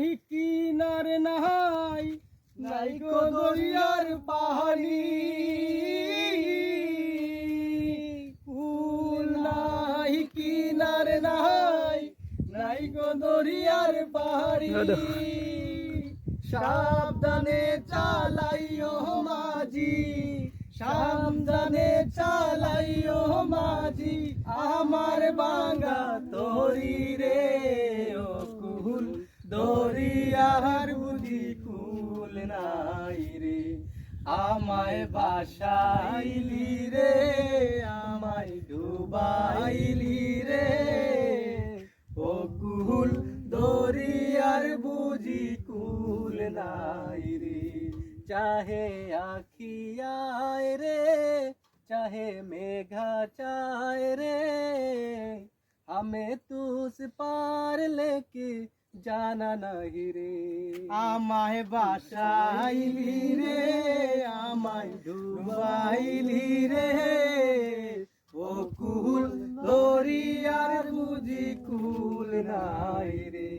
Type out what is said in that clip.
নাহি কিনার নাই নাই গো দরিয়ার পাহাড়ি। কুল নাহি কিনার নাই নাই গো দরিয়ার পাহাড়ি। সাবধানে চালাইও মাঝি সাবধানে চালাইও মাঝি আমার বাঙ্গা তোরি রে দরিয়ার বুঝি কুল নাই রে। আমায় বাসাইলি রে, আমায় ডুবাইলি রে। ও কুল দরিয়ার বুঝি কুল নাই রে। চাহে আখিয়ায় রে, চাহে মেঘা চায় রে। हमें तू उस पार लेके जाना नहीं রে আমায় বাসাইলি রে আমায় ডুবাইলি রে ও কুল দরিয়ার বুঝি কুল নাই রে